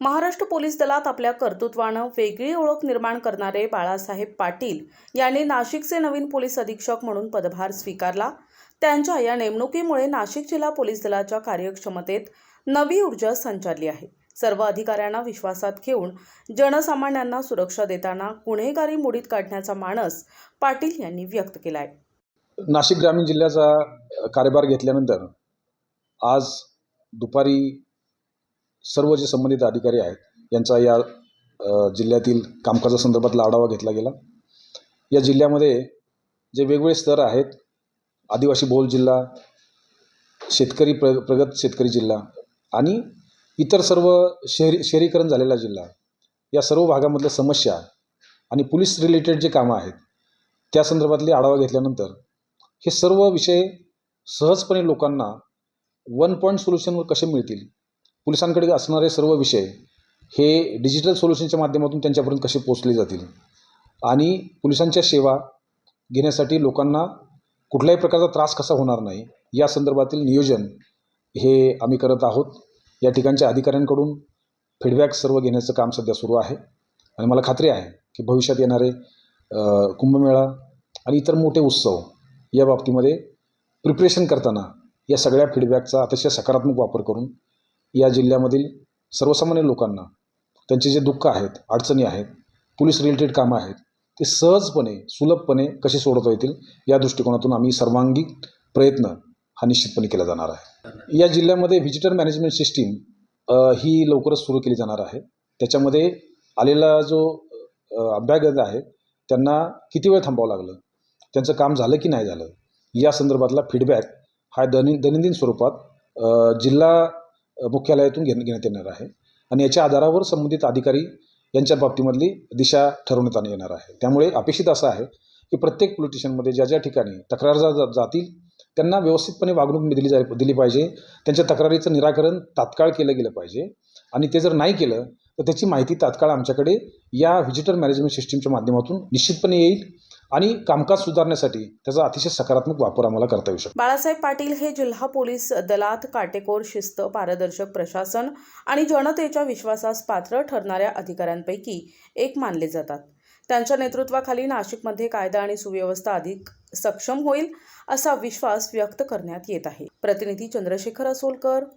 Maharashtra police दलात आपल्या कर्तृत्वानं वेगळी ओळख निर्माण करणारे बाळासाहेब पाटील यांनी नाशिकचे नवीन पोलीस अधीक्षक म्हणून पदभार स्वीकारला. त्यांच्या या नेमणुकीमुळे नाशिक जिल्हा पोलीस दलाच्या कार्यक्षमतेत नवी ऊर्जा संचारली आहे. सर्व अधिकाऱ्यांना विश्वासात घेऊन जनसामान्यांना सुरक्षा देताना गुन्हेगारी मोडीत काढण्याचा मानस पाटील यांनी व्यक्त केला आहे नाशिक ग्रामीण जिल्ह्याचा कार्यभार घेतल्यानंतर आज दुपारी सर्व जे संबंधित अधिकारी आहेत यांचा या जिल्ह्यातील कामकाजासंदर्भातला आढावा घेतला गेला. या जिल्ह्यामध्ये जे वेगवेगळे स्तर आहेत आदिवासी बहुल जिल्हा शेतकरी प्र प्रगत शेतकरी जिल्हा आणि इतर सर्व शहरी शहरीकरण झालेला जिल्हा या सर्व भागामधल्या समस्या आणि पोलीस रिलेटेड जे कामं आहेत त्या संदर्भातले आढावा घेतल्यानंतर हे सर्व विषय सहजपणे लोकांना वन पॉईंट सोल्युशनवर कसे मिळतील पोलिसांकडे असणारे सर्व विषय हे डिजिटल सोल्युशनच्या माध्यमातून त्यांच्यापर्यंत कसे पोचले जातील? आणि पोलिसांच्या सेवा घेण्यासाठी लोकांना कुठल्याही प्रकारचा त्रास कसा होणार नाही या संदर्भातील नियोजन हे आम्ही करत आहोत. या ठिकाणच्या अधिकाऱ्यांकडून फीडबॅक सर्व घेण्याचं काम सध्या सुरू आहे. आणि मला खात्री आहे की भविष्यात येणारे कुंभमेळा आणि इतर मोठे उत्सव या बाबतीमध्ये प्रिपरेशन करताना या सगळ्या फीडबॅकचा अतिशय सकारात्मक वापर करून या जिल्ह्यामधील सर्वसामान्य लोकांना त्यांचे जे दुःख आहेत अडचणी आहेत पोलीस रिलेटेड कामं आहेत ते सहजपणे सुलभपणे कसे सोडवता येतील या दृष्टिकोनातून आम्ही सर्वांगी प्रयत्न हा निश्चितपणे केला जाणार आहे. या जिल्ह्यामध्ये व्हिजिटर मॅनेजमेंट सिस्टीम ही लवकरच सुरू केली जाणार आहे. त्याच्यामध्ये आलेला जो अभ्यागत आहे त्यांना किती वेळ थांबावं लागलं त्यांचं काम झालं की नाही झालं या संदर्भातला फीडबॅक हा दैनिक दैनंदिन स्वरूपात जिल्हा मुख्यालयातून घेण घेण्यात येणार आहे. आणि याच्या आधारावर संबंधित अधिकारी यांच्या बाबतीमधली दिशा ठरवण्यात आणि येणार आहे. त्यामुळे अपेक्षित असं आहे की प्रत्येक पोलिटिशनमध्ये ज्या ज्या ठिकाणी तक्रार जा जा- जातील त्यांना व्यवस्थितपणे वागणूक दिली जा दिली पाहिजे. त्यांच्या तक्रारीचं निराकरण तात्काळ केलं गेलं पाहिजे. आणि ते जर नाही केलं तर त्याची माहिती तात्काळ आमच्याकडे या व्हिजिटर मॅनेजमेंट सिस्टीमच्या माध्यमातून निश्चितपणे येईल. आणि कामकाज सुधारण्यासाठी त्याचा अतिशय सकारात्मक वापर आम्हाला करता येऊ शकतो. बाळासाहेब पाटील हे जिल्हा पोलीस दलात काटेकोर शिस्त पारदर्शक प्रशासन आणि जनतेच्या विश्वासास पात्र ठरणाऱ्या अधिकाऱ्यांपैकी एक मानले जातात. त्यांच्या नेतृत्वाखाली नाशिकमध्ये कायदा आणि सुव्यवस्था अधिक सक्षम होईल असा विश्वास व्यक्त करण्यात येत आहे. प्रतिनिधी चंद्रशेखर असोलकर